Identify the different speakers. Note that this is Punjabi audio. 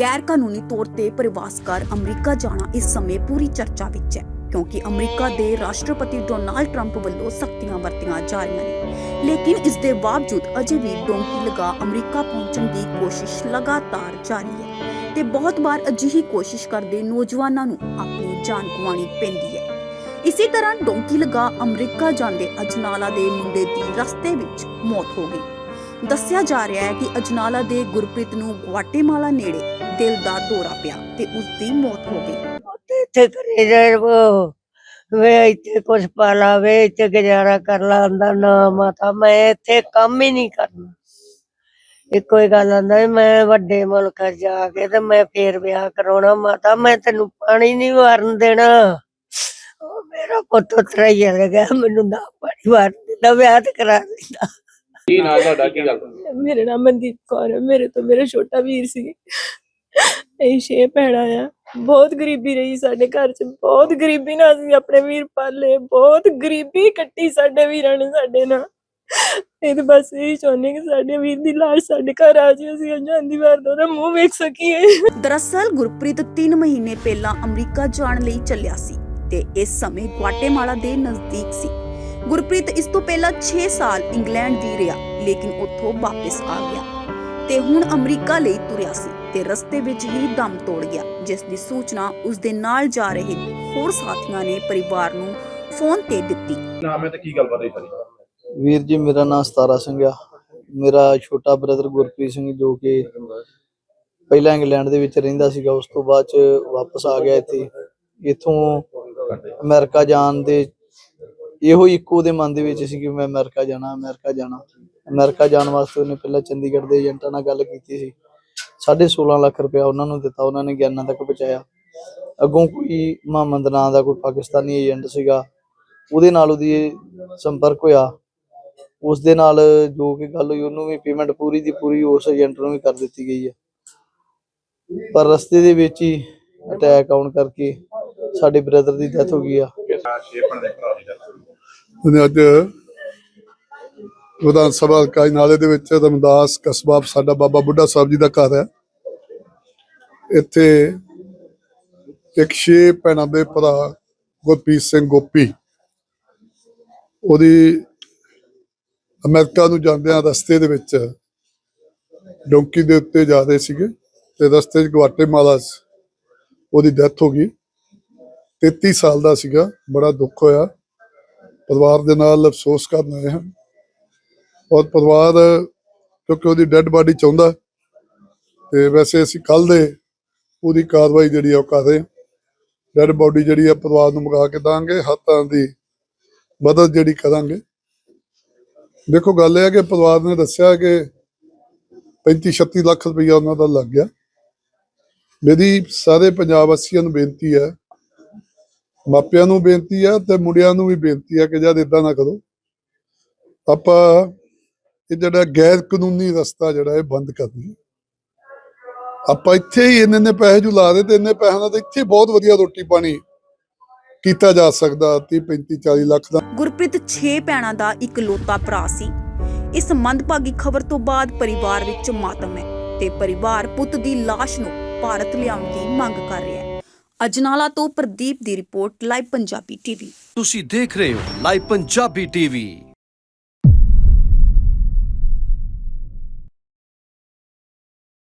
Speaker 1: ਗੈਰ ਕਾਨੂੰਨੀ ਤੌਰ ਤੇ ਪ੍ਰਵਾਸ ਕਰ ਅਮਰੀਕਾ ਜਾਣਾ ਇਸ ਸਮੇਂ ਪੂਰੀ ਚਰਚਾ ਵਿੱਚ ਹੈ, ਕਿਉਂਕਿ ਅਮਰੀਕਾ ਦੇ ਰਾਸ਼ਟਰਪਤੀ ਡੋਨਾਲਡ ਟਰੰਪ ਵੱਲੋਂ ਸਖਤੀਆਂ ਵਰਤੀਆਂ ਜਾ ਰਹੀਆਂ ਨੇ। ਲੇਕਿਨ ਇਸ ਦੇ ਬਾਵਜੂਦ ਅਜੇ ਵੀ ਡੋਂਕੀ ਲਗਾ ਅਮਰੀਕਾ ਪਹੁੰਚਣ ਦੀ ਕੋਸ਼ਿਸ਼ ਲਗਾਤਾਰ ਜਾਰੀ ਹੈ ਤੇ ਬਹੁਤ ਵਾਰ ਅਜਿਹੀ ਕੋਸ਼ਿਸ਼ ਕਰਦੇ ਨੌਜਵਾਨਾਂ ਨੂੰ ਆਪਣੀ ਜਾਨ ਗਵਾਉਣੀ ਪੈਂਦੀ ਹੈ। ਇਸੇ ਤਰ੍ਹਾਂ ਡੋਂਕੀ ਲਗਾ ਅਮਰੀਕਾ ਜਾਂਦੇ ਅਜਨਾਲਾ ਦੇ ਮੁੰਡੇ ਦੀ ਰਸਤੇ ਵਿੱਚ ਮੌਤ ਹੋ ਗਈ। ਦੱਸਿਆ ਜਾ ਰਿਹਾ ਹੈ ਕਿ ਅਜਨਾਲਾ ਦੇ ਗੁਰਪ੍ਰੀਤ ਨੂੰ ਗੁਆਟੇਮਾਲਾ ਨੇੜੇ ਦਿਲ ਦਾ ਦੌਰਾ ਪਿਆ ਤੇ ਉਸ ਦੀ ਮੌਤ ਹੋ ਗਈ।
Speaker 2: ਤੇ ਇੱਥੇ ਕਰੇ ਜਾਏ ਉਹ ਵੇ ਇੱਥੇ ਕੁਛ ਪਾ ਲਾ ਵੇ ਇੱਥੇ ਗੁਜ਼ਾਰਾ ਕਰ ਲਾ ਆਂਦਾ ਨਾ ਮਾਤਾ ਮੈਂ ਇੱਥੇ ਕੰਮ ਹੀ ਨਹੀਂ ਕਰਨਾ। ਇੱਕੋ ਹੀ ਗੱਲ ਆਂਦਾ ਵੀ ਮੈਂ ਵੱਡੇ ਮੁਲਕ ਜਾ ਕੇ ਤੇ ਮੈਂ ਫੇਰ ਵਿਆਹ ਕਰਾਉਣਾ ਮਾਤਾ ਮੈਂ ਤੈਨੂੰ ਪਾਣੀ ਨਹੀਂ ਵਾਰਨ ਦੇਣਾ। ਉਹ ਮੇਰਾ ਪੁੱਤ ਉਤਰਾ ਹੀ ਚਲੇ ਗਿਆ ਮੈਨੂੰ ਨਾ ਪਾਣੀ ਵਾਰਨ ਦਿੰਦਾ ਵਿਆਹ ਤੇ ਕਰਾ ਦਿੰਦਾ।
Speaker 3: ਕੀ ਨਾਂ ਤੁਹਾਡਾ ਕੀ ਗੱਲ?
Speaker 4: ਮੇਰਾ ਨਾਮ ਮਨਦੀਪ ਕੌਰ ਹੈ ਮੇਰੇ ਤੋਂ ਮੇਰਾ ਛੋਟਾ ਵੀਰ ਸੀ। ਇਹ ਛੇ ਭੈਣਾਂ ਆ। ਬਹੁਤ ਗਰੀਬੀ ਰਹੀ ਸਾਡੇ ਘਰ 'ਚ। ਬਹੁਤ ਗਰੀਬੀ ਨਾਲ ਅਸੀਂ ਆਪਣੇ ਵੀਰ ਪਾਲੇ। ਬਹੁਤ ਗਰੀਬੀ ਕੱਟੀ ਸਾਡੇ ਵੀਰਾਂ ਨੇ ਸਾਡੇ ਨਾਲ। ਇਹ ਤਾਂ ਬਸ ਇਹ ਚਾਹੁੰਦੇ ਕਿ ਸਾਡੇ ਵੀਰ ਦੀ ਲਾਸ਼ ਸਾਡੇ ਘਰ ਆ ਜਾਏ ਅਸੀਂ ਜਾਂਦੀ ਵਾਰ ਦਾ ਉਹਦਾ ਮੂੰਹ ਵੇਖ ਸਕੀਏ।
Speaker 1: ਦਰਅਸਲ ਗੁਰਪ੍ਰੀਤ 3 ਮਹੀਨੇ ਪਹਿਲਾਂ ਅਮਰੀਕਾ ਜਾਣ ਲਈ ਚੱਲਿਆ ਸੀ ਤੇ ਇਸ ਸਮੇਂ ਗੁਆਟੇਮਾਲਾ ਦੇ ਨਜ਼ਦੀਕ ਸੀ। ਗੁਰਪ੍ਰੀਤ ਇਸ ਤੋਂ ਪਹਿਲਾਂ 6 ਸਾਲ ਇੰਗਲੈਂਡ ਵੀ ਰਿਹਾ, ਲੇਕਿਨ ਉੱਥੋਂ ਵਾਪਸ ਆ ਗਿਆ ਤੇ ਹੁਣ ਅਮਰੀਕਾ ਲਈ ਤੁਰਿਆ ਸੀ। ਤੇ ਰਸਤੇ ਵਿੱਚ ਹੀ ਦਮ ਤੋੜ ਗਿਆ ਜਿਸ ਦੀ ਸੂਚਨਾ ਉਸ ਦੇ ਨਾਲ ਜਾ ਰਹੇ ਹੋਰ ਸਾਥੀਆਂ ਨੇ ਪਰਿਵਾਰ ਨੂੰ ਫੋਨ ਤੇ ਦਿੱਤੀ।
Speaker 3: ਨਾਮ ਹੈ ਤੇ ਕੀ ਗੱਲਬਾਤ ਹੋਈ ਸਾਰੀ
Speaker 5: ਵੀਰ ਜੀ ਮੇਰਾ ਨਾਮ ਸਤਾਰਾ ਸਿੰਘ ਆ। ਮੇਰਾ ਛੋਟਾ ਬ੍ਰਦਰ ਗੁਰਪ੍ਰੀਤ ਸਿੰਘ ਜੋ ਕਿ ਪਹਿਲਾਂ ਇੰਗਲੈਂਡ ਦੇ ਵਿੱਚ ਰਹਿੰਦਾ ਸੀਗਾ ਉਸ ਤੋਂ ਬਾਅਦ ਚ ਵਾਪਸ ਆ ਗਿਆ ਇੱਥੇ। ਇੱਥੋਂ ਅਮਰੀਕਾ ਜਾਣ ਦੇ ਇਹੋ ਹੀ ਇੱਕੋ ਦੇ ਮਨ ਦੇ ਵਿੱਚ ਸੀ ਕਿ ਮੈਂ ਅਮਰੀਕਾ ਜਾਣਾ ਅਮਰੀਕਾ ਜਾਣਾ। ਅਮਰੀਕਾ ਜਾਣ ਵਾਸਤੇ ਉਹਨੇ ਪਹਿਲਾਂ ਚੰਡੀਗੜ੍ਹ ਦੇ ਏਜੰਟਾਂ ਨਾਲ ਗੱਲ ਕੀਤੀ ਸੀ। 16.5 ਲੱਖ ਰੁਪਇਆ ਉਹਨਾਂ ਨੂੰ ਦਿੱਤਾ ਉਹਨਾਂ ਨੇ ਗਿਆਨਾਂ ਤੱਕ ਪਹੁੰਚਾਇਆ। ਅੱਗੋਂ ਕੋਈ ਮੁਹੰਮਦ ਨਾਂ ਦਾ ਕੋਈ ਪਾਕਿਸਤਾਨੀ ਏਜੰਟ ਸੀਗਾ ਉਹਦੇ ਨਾਲ ਉਹਦੀ ਸੰਪਰਕ ਹੋਇਆ। ਉਸ ਦੇ ਨਾਲ ਜੋ ਕਿ ਗੱਲ ਹੋਈ ਉਹਨੂੰ ਵੀ ਪੇਮੈਂਟ ਪੂਰੀ ਦੀ ਪੂਰੀ ਉਸ ਏਜੰਟ ਨੂੰ ਵੀ ਕਰ ਦਿੱਤੀ ਗਈ ਹੈ। ਪਰ ਰਸਤੇ ਦੇ ਵਿੱਚ ਹੀ ਅਟੈਕ ਆਉਣ ਕਰਕੇ ਸਾਡੇ ਬ੍ਰਦਰ ਦੀ ਡੈਥ ਹੋ ਗਈ ਆ।
Speaker 6: ਉਹਨੇ ਅੱਜ ਵਿਧਾਨ ਸਭਾ ਇਕਾਈ ਨਾਲੇ ਦੇ ਵਿੱਚ ਰਮਦਾਸ ਕਸਬਾ ਸਾਡਾ ਬਾਬਾ ਬੁੱਢਾ ਸਾਹਿਬ ਜੀ ਦਾ ਘਰ ਹੈ। ਇੱਥੇ ਇੱਕ ਛੇ ਭੈਣਾਂ ਦੇ ਭਰਾ ਗੁਰਪ੍ਰੀਤ ਸਿੰਘ ਗੋਪੀ, ਉਹਦੀ ਅਮਰੀਕਾ ਨੂੰ ਜਾਂਦਿਆਂ ਰਸਤੇ ਦੇ ਵਿੱਚ ਡੋਂਕੀ ਦੇ ਉੱਤੇ ਜਾ ਰਹੇ ਸੀਗੇ ਤੇ ਰਸਤੇ 'ਚ ਗਵਾਟੇਮਾਲਾ 'ਚ ਉਹਦੀ ਡੈਥ ਹੋ ਗਈ। 33 ਸਾਲ ਦਾ ਸੀਗਾ, ਬੜਾ ਦੁੱਖ ਹੋਇਆ। ਪਰਿਵਾਰ ਦੇ ਨਾਲ ਅਫਸੋਸ ਕਰਨ ਆਏ ਹਾਂ। ਔਰ ਪਰਿਵਾਰ ਕਿਉਂਕਿ ਉਹਦੀ ਡੈੱਡ ਬਾਡੀ ਚਾਹੁੰਦਾ ਤੇ ਵੈਸੇ ਅਸੀਂ ਕੱਲ ਦੇ ਪੂਰੀ ਕਾਰਵਾਈ ਜਿਹੜੀ ਆ ਉਹ ਕਰ ਰਹੇ ਹਾਂ। ਡੈੱਡ ਬਾਡੀ ਜਿਹੜੀ ਆ, ਪਰਿਵਾਰ ਨੂੰ ਮੰਗਾ ਕੇ ਦਾਂਗੇ, ਹੱਥਾਂ ਦੀ ਮਦਦ ਜਿਹੜੀ ਕਰਾਂਗੇ। ਦੇਖੋ, ਗੱਲ ਇਹ ਹੈ ਕਿ ਪਰਿਵਾਰ ਨੇ ਦੱਸਿਆ ਕਿ 35 36 ਲੱਖ ਰੁਪਈਆ ਉਹਨਾਂ ਦਾ ਲੱਗ ਗਿਆ। ਮੇਰੀ ਸਾਰੇ ਪੰਜਾਬ ਵਾਸੀਆਂ ਨੂੰ ਬੇਨਤੀ ਹੈ, ਮਾਪਿਆਂ ਨੂੰ ਬੇਨਤੀ ਹੈ ਤੇ ਮੁੰਡਿਆਂ ਨੂੰ ਵੀ ਬੇਨਤੀ ਹੈ ਕਿ ਜਦ ਇਦਾਂ ਨਾ ਕਰੋ। ਆਪਾਂ ਇਹ ਜਿਹੜਾ ਗੈਰ ਕਾਨੂੰਨੀ ਰਸਤਾ ਜਿਹੜਾ ਇਹ ਬੰਦ ਕਰ ਦਈਏ। ਆਪਾਂ ਇੱਥੇ ਹੀ ਇੰਨੇ ਇੰਨੇ ਪੈਸੇ ਜੂ ਲਾ ਦੇ ਤੇ ਇੰਨੇ ਪੈਸਿਆਂ ਨਾਲ ਤਾਂ ਇੱਥੇ ਬਹੁਤ ਵਧੀਆ ਰੋਟੀ ਪਾਣੀ ਕੀਤਾ ਜਾ ਸਕਦਾ 30 35 40 ਲੱਖ ਦਾ।
Speaker 1: ਗੁਰਪ੍ਰੀਤ 6 ਭੈਣਾਂ ਦਾ ਇਕਲੌਤਾ ਭਰਾ ਸੀ। ਇਸ ਮੰਦਭਾਗੀ ਖਬਰ ਤੋਂ ਬਾਅਦ ਪਰਿਵਾਰ ਵਿੱਚ ਮਾਤਮ ਹੈ ਤੇ ਪਰਿਵਾਰ ਪੁੱਤ ਦੀ ਲਾਸ਼ ਨੂੰ ਭਾਰਤ ਲਿਆਉਣ ਦੀ ਮੰਗ ਕਰ ਰਿਹਾ ਹੈ। ਅਜਨਾਲਾ ਤੋਂ ਪ੍ਰਦੀਪ ਦੀ ਰਿਪੋਰਟ ਲਾਈਵ ਪੰਜਾਬੀ ਟੀਵੀ।
Speaker 7: ਤੁਸੀਂ ਦੇਖ ਰਹੇ ਹੋ ਲਾਈਵ ਪੰਜਾਬੀ ਟੀਵੀ।